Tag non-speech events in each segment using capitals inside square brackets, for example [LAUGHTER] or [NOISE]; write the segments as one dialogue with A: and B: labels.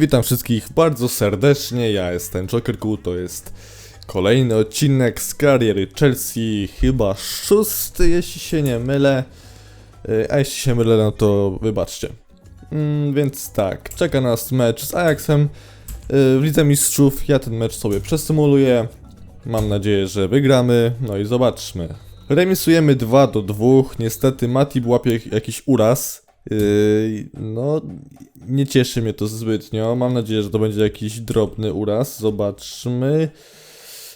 A: Witam wszystkich bardzo serdecznie, ja jestem Jokerku, to jest kolejny odcinek z kariery Chelsea, chyba szósty, jeśli się nie mylę. Y, A jeśli się mylę, no to wybaczcie. Mm, więc tak, czeka nas mecz z Ajaxem y, w Lidze Mistrzów, ja ten mecz sobie przesymuluję. Mam nadzieję, że wygramy, no i zobaczmy. Remisujemy 2 do 2, niestety Matip łapie jakiś uraz. Yy, no, nie cieszy mnie to zbytnio. Mam nadzieję, że to będzie jakiś drobny uraz. Zobaczmy.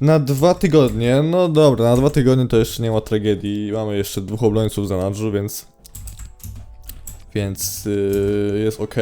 A: Na dwa tygodnie, no dobra, na dwa tygodnie to jeszcze nie ma tragedii. Mamy jeszcze dwóch obrońców za nadrzu, więc. Więc yy, jest ok.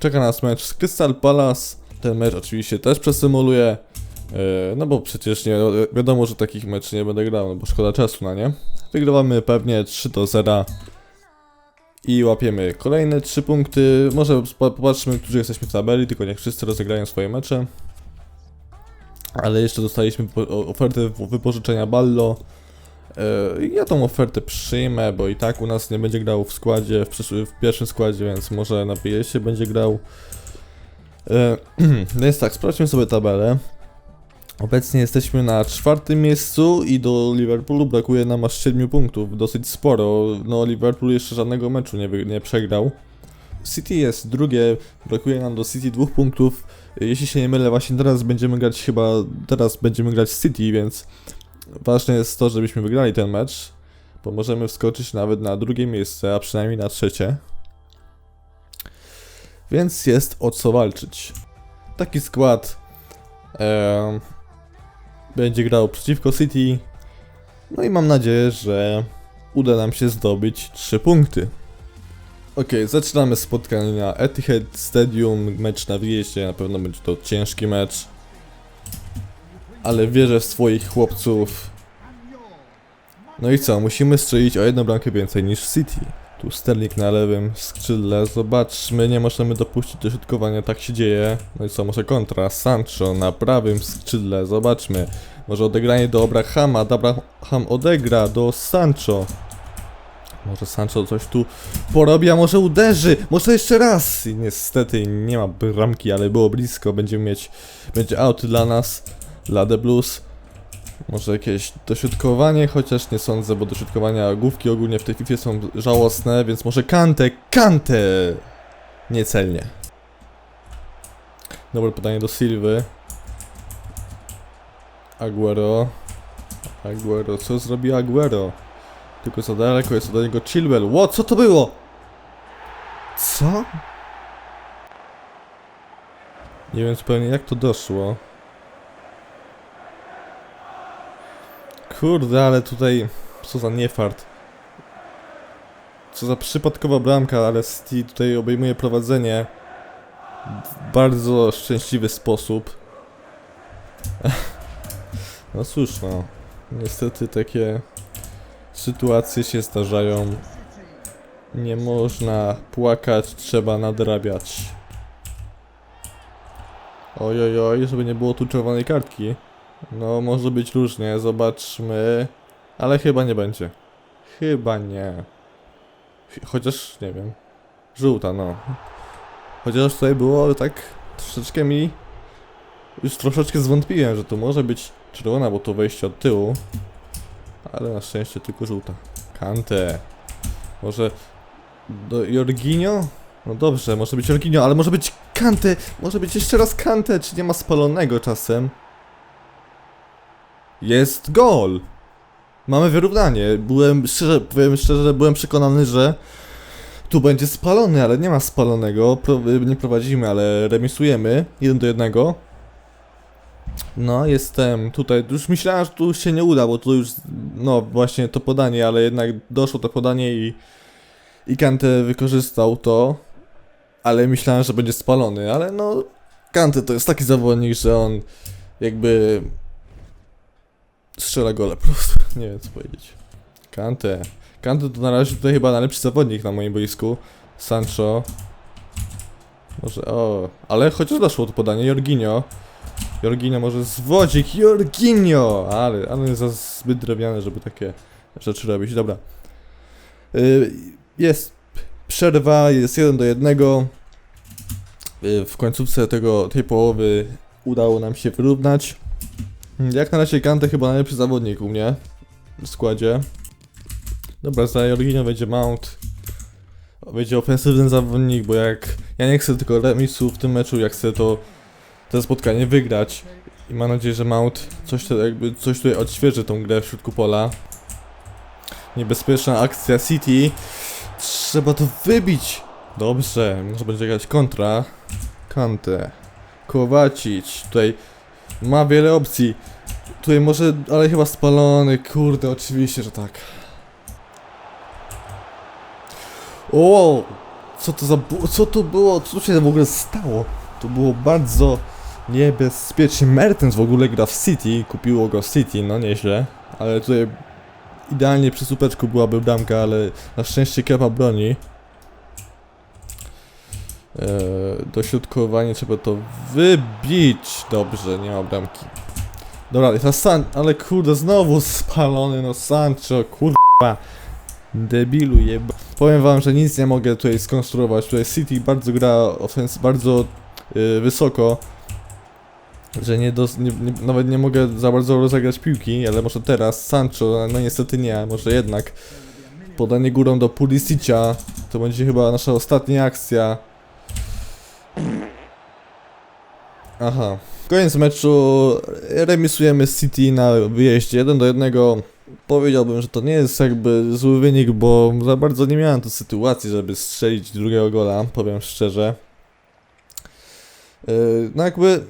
A: Czeka nas mecz z Crystal Palace. Ten mecz oczywiście też przesymuluję. Yy, no bo przecież nie wiadomo, że takich meczów nie będę grał, no bo szkoda czasu na nie. Wygrywamy pewnie 3 do 0. I łapiemy kolejne 3 punkty. Może popatrzmy, którzy jesteśmy w tabeli, tylko niech wszyscy rozegrają swoje mecze. Ale jeszcze dostaliśmy ofertę wypożyczenia Ballo. E, Ja tą ofertę przyjmę, bo i tak u nas nie będzie grał w składzie, w, w pierwszym składzie, więc może na PS-ie będzie grał. E, [CLEARS THROAT] Więc tak, sprawdźmy sobie tabelę. Obecnie jesteśmy na czwartym miejscu i do Liverpoolu brakuje nam aż 7 punktów, dosyć sporo. No Liverpool jeszcze żadnego meczu nie, nie przegrał. City jest drugie, brakuje nam do City dwóch punktów. Jeśli się nie mylę, właśnie teraz będziemy grać chyba, teraz będziemy grać City, więc ważne jest to, żebyśmy wygrali ten mecz, bo możemy wskoczyć nawet na drugie miejsce, a przynajmniej na trzecie. Więc jest o co walczyć. Taki skład. em, będzie grał przeciwko City. No i mam nadzieję, że uda nam się zdobyć 3 punkty. Ok, zaczynamy spotkanie na Etihad Stadium. Mecz na wyjeździe, na pewno będzie to ciężki mecz. Ale wierzę w swoich chłopców. No i co, musimy strzelić o jedną bramkę więcej niż City. Tu Sterling na lewym skrzydle, zobaczmy, nie możemy dopuścić do środkowania, tak się dzieje. No i co, może kontra, Sancho na prawym skrzydle, zobaczmy. Może odegranie do Abrahama, Abraham odegra do Sancho. Może Sancho coś tu porobi, a może uderzy, może jeszcze raz. I niestety nie ma bramki, ale było blisko, będziemy mieć, będzie out dla nas, dla The Blues. Może jakieś dośrodkowanie, chociaż nie sądzę, bo dośrodkowania główki ogólnie w tej FIFA są żałosne, więc może Kante, Kante! Niecelnie. Dobre podanie do Silwy. Aguero. Aguero, co zrobi Aguero? Tylko za daleko jest od niego Chilwell. Ło, co to było? Co? Nie wiem zupełnie jak to doszło. Kurde, ale tutaj... Co za niefart. Co za przypadkowa bramka, ale City tutaj obejmuje prowadzenie w bardzo szczęśliwy sposób. [LAUGHS] No cóż, no. Niestety takie sytuacje się zdarzają. Nie można płakać, trzeba nadrabiać. Oj, oj, oj, żeby nie było tu czerwonej kartki. No, może być różnie, zobaczmy. Ale chyba nie będzie. Chyba nie. Ch- Chociaż, nie wiem. Żółta, no. Chociaż tutaj było tak troszeczkę mi... Już troszeczkę zwątpiłem, że to może być czerwona, bo to wejście od tyłu. Ale na szczęście tylko żółta. Kante. Może... Do Jorginio? No dobrze, może być Jorginio, ale może być Kante! Może być jeszcze raz Kante! Czy nie ma spalonego czasem? Jest gol! Mamy wyrównanie. Byłem szczerze, powiem szczerze, byłem przekonany, że tu będzie spalony, ale nie ma spalonego. Pro, nie prowadzimy, ale remisujemy. 1 do 1. No, jestem tutaj. Już myślałem, że tu się nie uda, bo tu już, no właśnie to podanie, ale jednak doszło to podanie i, i Kante wykorzystał to. Ale myślałem, że będzie spalony, ale no, Kante to jest taki zawodnik, że on jakby strzela gole po prostu. [LAUGHS] Nie wiem co powiedzieć. Kante. Kante to na razie tutaj chyba najlepszy zawodnik na moim boisku. Sancho. Może, o, ale chociaż doszło to podanie. Jorginho. Jorginho może zwodzik. Jorginho! Ale, ale jest za zbyt drewniany, żeby takie rzeczy robić. Dobra. Y, jest przerwa, jest jeden do jednego. y, w końcówce tego, tej połowy udało nam się wyrównać. Jak na razie Kante chyba najlepszy zawodnik u mnie w składzie. Dobra, za Jorginho będzie Mount. Będzie ofensywny zawodnik, bo jak ja nie chcę tylko remisu w tym meczu, jak chcę to to spotkanie wygrać. I mam nadzieję, że Mount coś, to jakby coś tutaj odświeży tą grę w środku pola. Niebezpieczna akcja City. Trzeba to wybić. Dobrze, może będzie jakaś kontra. Kante. Kowacic. Tutaj ma wiele opcji. Tutaj może, ale chyba spalony. Kurde, oczywiście, że tak. O! Co to za... Co to było? Co się w ogóle stało? To było bardzo niebezpiecznie. Mertens w ogóle gra w City. Kupiło go City, no nieźle. Ale tutaj idealnie przy supeczku byłaby bramka, ale na szczęście Kepa broni. Eee, dośrodkowanie trzeba to wybić. Dobrze, nie ma bramki. Dobra, i teraz San... Ale kurde, znowu spalony, no Sancho, kurwa. Debilu jeba. Powiem wam, że nic nie mogę tutaj skonstruować. Tutaj City bardzo gra ofens bardzo y, wysoko. Że nie, dos, nie, nie nawet nie mogę za bardzo rozegrać piłki, ale może teraz Sancho, no niestety nie, może jednak. Podanie górą do Pulisicia. To będzie chyba nasza ostatnia akcja. Aha. Koniec meczu. Remisujemy City na wyjeździe 1 do 1. Powiedziałbym, że to nie jest jakby zły wynik, bo za bardzo nie miałem tu sytuacji, żeby strzelić drugiego gola, powiem szczerze. Yy, No jakby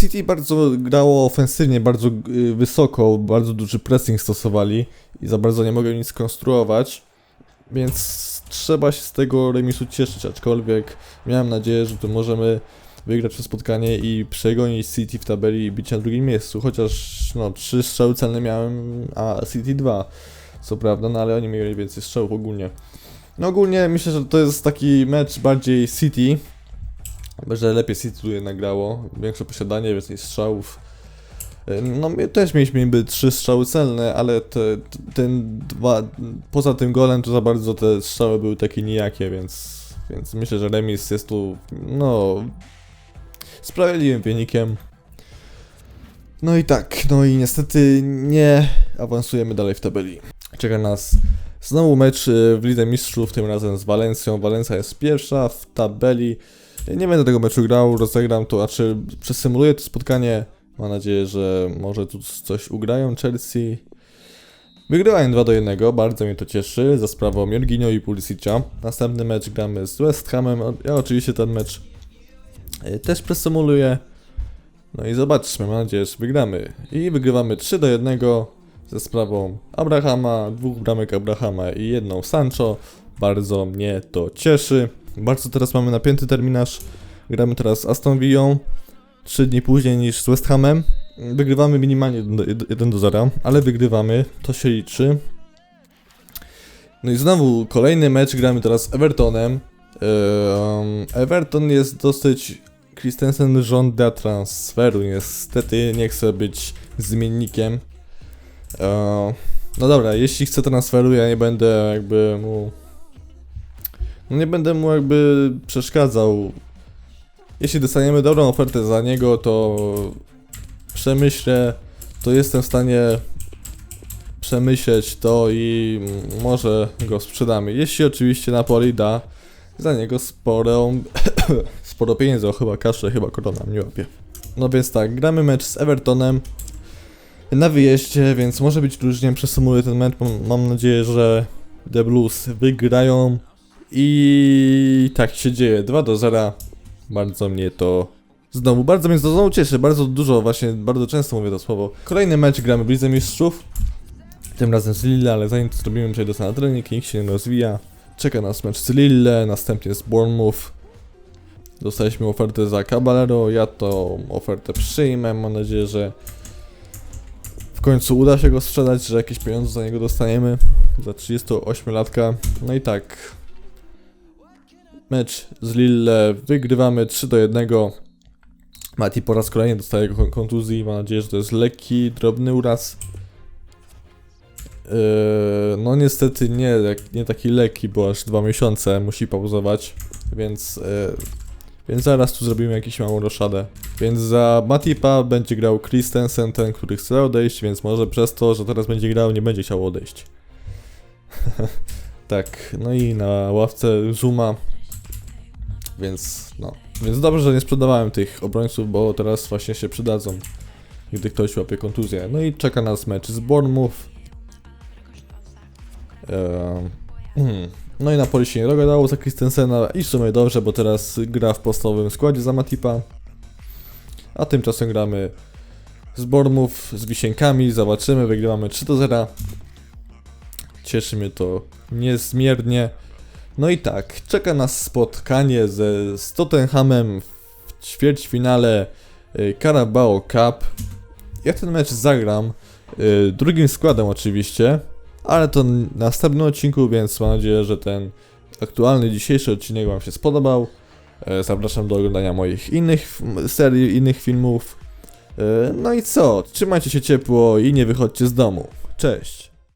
A: City bardzo grało ofensywnie, bardzo yy, wysoko, bardzo duży pressing stosowali i za bardzo nie mogę nic skonstruować, więc trzeba się z tego remisu cieszyć, aczkolwiek miałem nadzieję, że tu możemy wygrać to spotkanie i przegonić City w tabeli i być na drugim miejscu, chociaż no trzy strzały celne miałem, a City dwa, co prawda, no ale oni mieli więcej strzałów ogólnie. No ogólnie myślę, że to jest taki mecz bardziej City, że lepiej City tu jednak grało, większe posiadanie, więcej strzałów. No my też mieliśmy niby trzy strzały celne, ale te, ten dwa, poza tym golem to za bardzo te strzały były takie nijakie, więc, więc myślę, że remis jest tu, no, sprawiedliwym wynikiem. No i tak, no i niestety nie awansujemy dalej w tabeli. Czeka nas znowu mecz y, w Lidze Mistrzów, tym razem z Walencją. Walencja jest pierwsza w tabeli. Nie będę tego meczu grał, rozegram to, znaczy przesymuluję to spotkanie. Mam nadzieję, że może tu coś ugrają Chelsea. Wygrywałem 2 do 1, bardzo mnie to cieszy, za sprawą Jorginho i Pulisicia. Następny mecz gramy z West Hamem, ja oczywiście ten mecz też przesymuluję. No i zobaczmy, mam nadzieję, że wygramy. I wygrywamy 3 do 1 ze sprawą Abrahama, dwóch bramek Abrahama i jedną Sancho. Bardzo mnie to cieszy. Bardzo teraz mamy napięty terminarz. Gramy teraz z Aston Villą. 3 dni później niż z West Hamem. Wygrywamy minimalnie 1 do 0, ale wygrywamy, to się liczy. No i znowu kolejny mecz, gramy teraz z Evertonem. Everton jest dosyć Christensen żąda transferu, niestety nie chce być zmiennikiem. Eee, no dobra, jeśli chce transferu, ja nie będę jakby mu... No nie będę mu jakby przeszkadzał. Jeśli dostaniemy dobrą ofertę za niego, to przemyślę, to jestem w stanie przemyśleć to i może go sprzedamy. Jeśli oczywiście Napoli da za niego sporą sporo pieniędzy, o chyba kaszę, chyba korona mnie łapie. No więc tak, gramy mecz z Evertonem na wyjeździe, więc może być różnie, przesumuję ten mecz, mam, mam nadzieję, że The Blues wygrają i tak się dzieje, 2 do 0, bardzo mnie to znowu, bardzo mnie to znowu cieszy, bardzo dużo, właśnie, bardzo często mówię to słowo. Kolejny mecz gramy w Mistrzów, tym razem z Lille, ale zanim to zrobimy, przejdę na trening, nikt się nie rozwija. Czeka nas mecz z Lille, następnie z Bournemouth. Dostaliśmy ofertę za Caballero, ja tą ofertę przyjmę, mam nadzieję, że w końcu uda się go sprzedać, że jakieś pieniądze za niego dostaniemy, za 38-latka. No i tak, mecz z Lille wygrywamy 3 do 1. Mati po raz kolejny dostaje kon- kontuzji, mam nadzieję, że to jest lekki, drobny uraz. Yy, no niestety nie, nie taki lekki, bo aż dwa miesiące musi pauzować, więc yy, Więc zaraz tu zrobimy jakąś małą roszadę. Więc za Matipa będzie grał Christensen, ten, który chce odejść, więc może przez to, że teraz będzie grał, nie będzie chciał odejść. [LAUGHS] tak, no i na ławce Zuma. Więc no. Więc dobrze, że nie sprzedawałem tych obrońców, bo teraz właśnie się przydadzą. Gdy ktoś łapie kontuzję. No i czeka nas mecz z Bournemouth. Hmm. [CLEARS THROAT] No i na poli się nie dogadało za Christensena i w sumie dobrze, bo teraz gra w podstawowym składzie za Matipa. A tymczasem gramy z Bournemouth, z Wisienkami, zobaczymy, wygrywamy 3 do 0. Cieszy mnie to niezmiernie. No i tak, czeka nas spotkanie ze Tottenhamem w ćwierćfinale y, Carabao Cup. Ja ten mecz zagram y, drugim składem oczywiście, ale to w następnym odcinku, więc mam nadzieję, że ten aktualny dzisiejszy odcinek Wam się spodobał. E, Zapraszam do oglądania moich innych serii, innych filmów. E, No i co? Trzymajcie się ciepło i nie wychodźcie z domu. Cześć!